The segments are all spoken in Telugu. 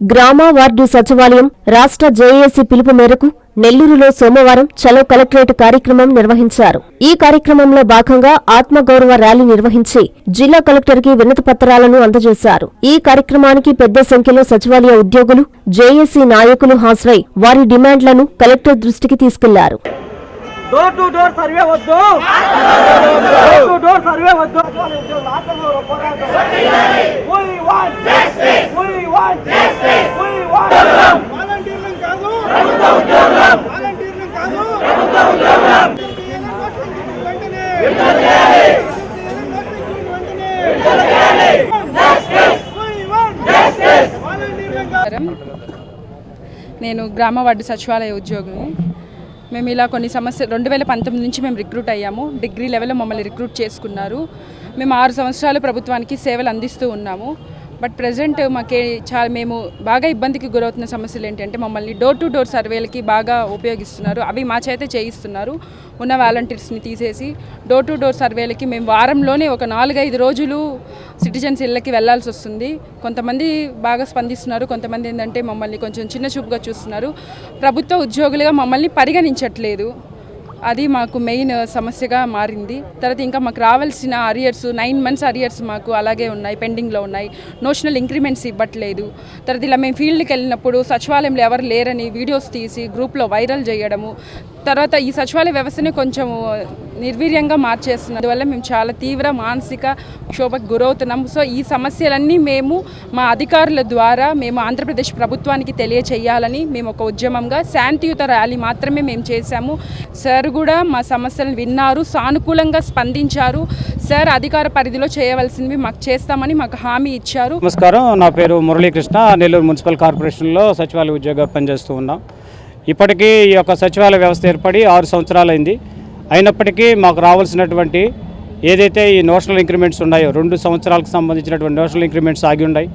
గ్రామ వార్డు సచివాలయం రాష్ట్ర జేఏసీ పిలుపు మేరకు నెల్లూరులో సోమవారం చలో కలెక్టరేట్ కార్యక్రమం నిర్వహించారు. ఈ కార్యక్రమంలో భాగంగా ఆత్మగౌరవ ర్యాలీ నిర్వహించి జిల్లా కలెక్టర్కి వినతి పత్రాలను అందజేశారు. ఈ కార్యక్రమానికి పెద్ద సంఖ్యలో సచివాలయ ఉద్యోగులు జేఏసీ నాయకులు హాజరై వారి డిమాండ్లను కలెక్టర్ దృష్టికి తీసుకెళ్ళారు. డోర్ టు డోర్ సర్వే వద్దు. డోర్ టు డోర్ సర్వే వద్దు. నేను గ్రామ వార్డు సచివాలయ ఉద్యోగిని. మేము ఇలా కొన్ని సమస్యలు రెండు వేల పంతొమ్మిది నుంచి మేము రిక్రూట్ అయ్యాము. డిగ్రీ లెవెల్లో మమ్మల్ని రిక్రూట్ చేసుకున్నారు. మేము ఆరు సంవత్సరాలు ప్రభుత్వానికి సేవలు అందిస్తూ ఉన్నాము. బట్ ప్రజెంట్ మాకే చాలా మేము బాగా ఇబ్బందికి గురవుతున్న సమస్యలు ఏంటంటే మమ్మల్ని డోర్ టు డోర్ సర్వేలకి బాగా ఉపయోగిస్తున్నారు. అవి మా చేతే చేయిస్తున్నారు. ఉన్న వాలంటీర్స్ని తీసేసి డోర్ టు డోర్ సర్వేలకి మేము వారంలోనే ఒక నాలుగైదు రోజులు సిటిజన్స్ ఇళ్ళకి వెళ్ళాల్సి వస్తుంది. కొంతమంది బాగా స్పందిస్తున్నారు. కొంతమంది ఏంటంటే మమ్మల్ని కొంచెం చిన్న చూపుగా చూస్తున్నారు. ప్రభుత్వ ఉద్యోగులుగా మమ్మల్ని పరిగణించట్లేదు. అది మాకు మెయిన్ సమస్యగా మారింది. తర్వాత ఇంకా మాకు రావాల్సిన అరియర్స్ నైన్ మంత్స్ అరియర్స్ మాకు అలాగే ఉన్నాయి పెండింగ్లో ఉన్నాయి. నోషనల్ ఇంక్రిమెంట్స్ ఇవ్వట్లేదు. తర్వాత ఇలా మేము ఫీల్డ్కి వెళ్ళినప్పుడు సచివాలయంలో ఎవరు లేరని వీడియోస్ తీసి గ్రూప్లో వైరల్ చేయడము తర్వాత ఈ సచివాలయ వ్యవస్థని కొంచెం నిర్వీర్యంగా మార్చేస్తున్నారు. అందువల్ల మేము చాలా తీవ్ర మానసిక క్షోభకు గురవుతున్నాం. సో ఈ సమస్యలన్నీ మేము మా అధికారుల ద్వారా మేము ఆంధ్రప్రదేశ్ ప్రభుత్వానికి తెలియచేయాలని మేము ఒక ఉద్యమంగా శాంతియుత ర్యాలీ మాత్రమే మేము చేశాము. సార్ కూడా మా సమస్యలను విన్నారు సానుకూలంగా స్పందించారు. సార్ అధికార పరిధిలో చేయవలసినవి మాకు చేస్తామని మాకు హామీ ఇచ్చారు. నమస్కారం. నా పేరు మురళీకృష్ణ. నెల్లూరు మున్సిపల్ కార్పొరేషన్లో సచివాలయ ఉద్యోగ పనిచేస్తూ ఉన్నాం. ఇప్పటికీ ఈ యొక్క సచివాలయ వ్యవస్థ ఏర్పడి ఆరు సంవత్సరాలైంది. అయినప్పటికీ మాకు రావాల్సినటువంటి ఏదైతే ఈ నోషనల్ ఇంక్రిమెంట్స్ ఉన్నాయో రెండు సంవత్సరాలకు సంబంధించినటువంటి నోషనల్ ఇంక్రిమెంట్స్ ఆగి ఉన్నాయి.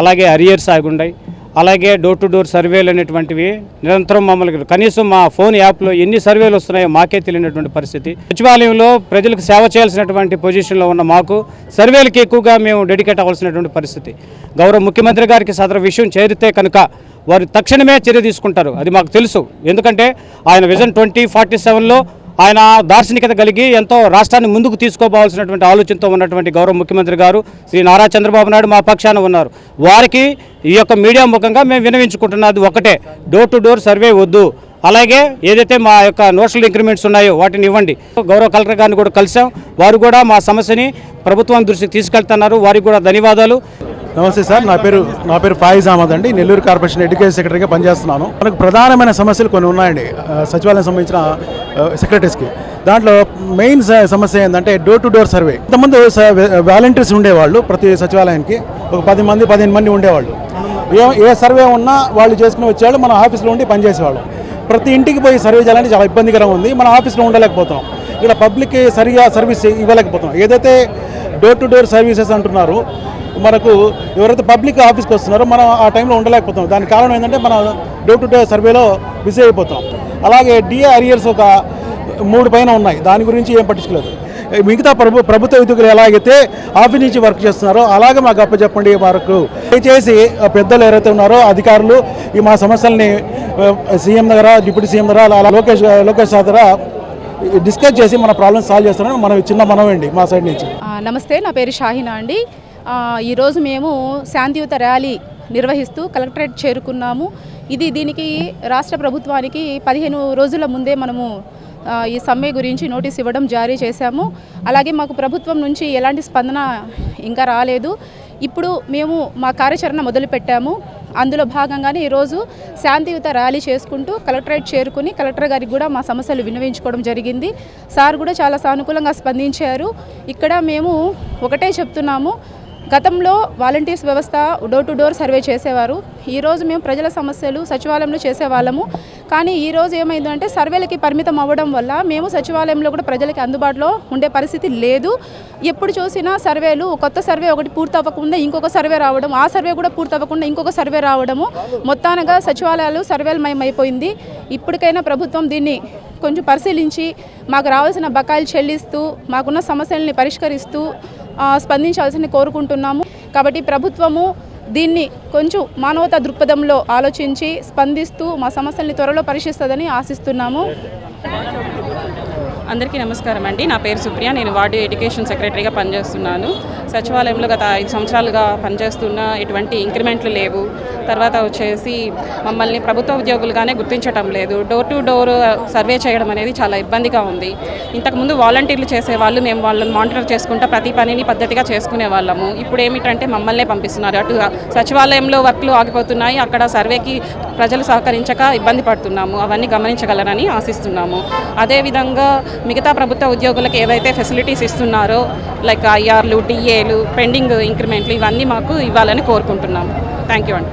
అలాగే అరియర్స్ ఆగి ఉన్నాయి. అలాగే డోర్ టు డోర్ సర్వేలు అనేటువంటివి నిరంతరం మమ్మల్ని కనీసం మా ఫోన్ యాప్లో ఎన్ని సర్వేలు వస్తున్నాయో మాకే తెలియనటువంటి పరిస్థితి. సచివాలయంలో ప్రజలకు సేవ చేయాల్సినటువంటి పొజిషన్లో ఉన్న మాకు సర్వేలకు ఎక్కువగా మేము డెడికేట్ అవ్వాల్సినటువంటి పరిస్థితి. గౌరవ ముఖ్యమంత్రి గారికి సదరు విషయం చేరితే కనుక వారు తక్షణమే చర్య తీసుకుంటారు. అది మాకు తెలుసు. ఎందుకంటే ఆయన విజన్ ట్వంటీ ఫార్టీ సెవెన్లో ఆయన దార్శనికత కలిగి ఎంతో రాష్ట్రాన్ని ముందుకు తీసుకోవాల్సినటువంటి ఆలోచనతో ఉన్నటువంటి గౌరవ ముఖ్యమంత్రి గారు శ్రీ నారా చంద్రబాబు నాయుడు మా పక్షాన ఉన్నారు. వారికి ఈ యొక్క మీడియా ముఖంగా మేము వినవించుకుంటున్నది ఒకటే డోర్ టు డోర్ సర్వే వద్దు. అలాగే ఏదైతే మా యొక్క నోషనల్ ఇంక్రిమెంట్స్ ఉన్నాయో వాటిని ఇవ్వండి. గౌరవ కలెక్టర్ గారిని కూడా కలిసాం వారు కూడా మా సమస్యని ప్రభుత్వం దృష్టికి తీసుకెళ్తున్నారు. వారికి కూడా ధన్యవాదాలు. నమస్తే సార్ నా పేరు నా పేరు ఫాయిజ్ అహ్మద్ అండి. నెల్లూరు కార్పొరేషన్ ఎడ్యుకేషన్ సెక్రటరీగా పనిచేస్తున్నాను. మనకు ప్రధానమైన సమస్యలు కొన్ని ఉన్నాయండి. సచివాలయం సంబంధించిన సెక్రటరీస్కి. దాంట్లో మెయిన్ సమస్య ఏంటంటే డోర్ టు డోర్ సర్వే ఇంతకుముందు వాలంటీర్స్ ఉండేవాళ్ళు ప్రతి సచివాలయానికి. ఒక పది మంది పదిహేను మంది ఉండేవాళ్ళు. ఏ ఏ సర్వే ఉన్నా వాళ్ళు చేసుకుని వచ్చేవాళ్ళు మన ఆఫీస్లో ఉండి పనిచేసేవాళ్ళు. ప్రతి ఇంటికి పోయి సర్వే చేయాలంటే చాలా ఇబ్బందికరంగా ఉంది. మన ఆఫీస్లో ఉండలేకపోతాం ఇక్కడ పబ్లిక్కి సరిగా సర్వీస్ ఇవ్వలేకపోతున్నాం. ఏదైతే డోర్ టు డోర్ సర్వీసెస్ అంటున్నారు మనకు ఎవరైతే పబ్లిక్ ఆఫీస్కి వస్తున్నారో మనం ఆ టైంలో ఉండలేకపోతాం. దానికి కారణం ఏంటంటే మన డే టు డే సర్వేలో బిజీ అయిపోతాం. అలాగే డిఏ అరియర్స్ ఒక మూడు పైన ఉన్నాయి. దాని గురించి ఏం పట్టించుకోలేదు. మిగతా ప్రభు ప్రభుత్వ ఉద్యోగులు ఎలాగైతే ఆఫీస్ నుంచి వర్క్ చేస్తున్నారో అలాగే మాకు అప్పచెప్పండి వరకు. దయచేసి పెద్దలు ఎవరైతే ఉన్నారో అధికారులు ఈ మా సమస్యల్ని సీఎం దగ్గర డిప్యూటీ సీఎం దగ్గర అలా లోకేష్ లోకేష్ దగ్గర డిస్కస్ చేసి మన ప్రాబ్లమ్స్ సాల్వ్ చేస్తున్నారని మనం చిన్న మనవండి మా సైడ్ నుంచి. నమస్తే నా పేరు షాహినా అండి. ఈరోజు మేము శాంతియుత ర్యాలీ నిర్వహిస్తూ కలెక్టరేట్ చేరుకున్నాము. ఇది దీనికి రాష్ట్ర ప్రభుత్వానికి పదిహేను రోజుల ముందే మనము ఈ సమ్మె గురించి నోటీస్ ఇవ్వడం జారీ చేశాము. అలాగే మాకు ప్రభుత్వం నుంచి ఎలాంటి స్పందన ఇంకా రాలేదు. ఇప్పుడు మేము మా కార్యాచరణ మొదలుపెట్టాము. అందులో భాగంగానే ఈరోజు శాంతియుత ర్యాలీ చేసుకుంటూ కలెక్టరేట్ చేరుకుని కలెక్టర్ గారికి కూడా మా సమస్యలు విన్నవించుకోవడం జరిగింది. సార్ కూడా చాలా సానుకూలంగా స్పందించారు. ఇక్కడ మేము ఒకటే చెప్తున్నాము. గతంలో వాలంటీర్స్ వ్యవస్థ డోర్ టు డోర్ సర్వే చేసేవారు. ఈరోజు మేము ప్రజల సమస్యలు సచివాలయంలో చేసేవాళ్ళము. కానీ ఈరోజు ఏమైందంటే సర్వేలకి పరిమితం అవ్వడం వల్ల మేము సచివాలయంలో కూడా ప్రజలకి అందుబాటులో ఉండే పరిస్థితి లేదు. ఎప్పుడు చూసినా సర్వేలు కొత్త సర్వే ఒకటి పూర్తి అవ్వకుండా ఇంకొక సర్వే రావడం ఆ సర్వే కూడా పూర్తి అవ్వకుండా ఇంకొక సర్వే రావడము మొత్తానగా సచివాలయాలు సర్వేలమయమైపోయింది. ఇప్పటికైనా ప్రభుత్వం దీన్ని కొంచెం పరిశీలించి మాకు రావాల్సిన బకాయిలు చెల్లిస్తూ మాకున్న సమస్యల్ని పరిష్కరిస్తూ స్పందించాల్సింది కోరుకుంటున్నాము. కాబట్టి ప్రభుత్వము దీన్ని కొంచెం మానవతా దృక్పథంలో ఆలోచించి స్పందిస్తూ మా సమస్యల్ని త్వరలో పరిశీలిస్తుందని ఆశిస్తున్నాము. అందరికీ నమస్కారం అండి. నా పేరు సుప్రియ. నేను వార్డు ఎడ్యుకేషన్ సెక్రటరీగా పనిచేస్తున్నాను. సచివాలయంలో గత ఐదు సంవత్సరాలుగా పనిచేస్తున్న ఎటువంటి ఇంక్రిమెంట్లు లేవు. తర్వాత వచ్చేసి మమ్మల్ని ప్రభుత్వ ఉద్యోగులుగానే గుర్తించటం లేదు. డోర్ టు డోర్ సర్వే చేయడం అనేది చాలా ఇబ్బందిగా ఉంది. ఇంతకుముందు వాలంటీర్లు చేసేవాళ్ళు మేము వాళ్ళని మానిటర్ చేసుకుంటా ప్రతి పనిని పద్ధతిగా చేసుకునే వాళ్ళము. ఇప్పుడు ఏమిటంటే మమ్మల్నే పంపిస్తున్నారు. అటు సచివాలయంలో వర్క్లు ఆగిపోతున్నాయి. అక్కడ సర్వేకి ప్రజలు సహకరించక ఇబ్బంది పడుతున్నాము అవన్నీ గమనించగలరని ఆశిస్తున్నాము. అదేవిధంగా మిగతా ప్రభుత్వ ఉద్యోగులకు ఏవైతే ఫెసిలిటీస్ ఇస్తున్నారో లైక్ ఐఆర్లు డిఏలు పెండింగ్ ఇంక్రిమెంట్లు ఇవన్నీ మాకు ఇవ్వాలని కోరుకుంటున్నాము. థ్యాంక్ యూ అండి.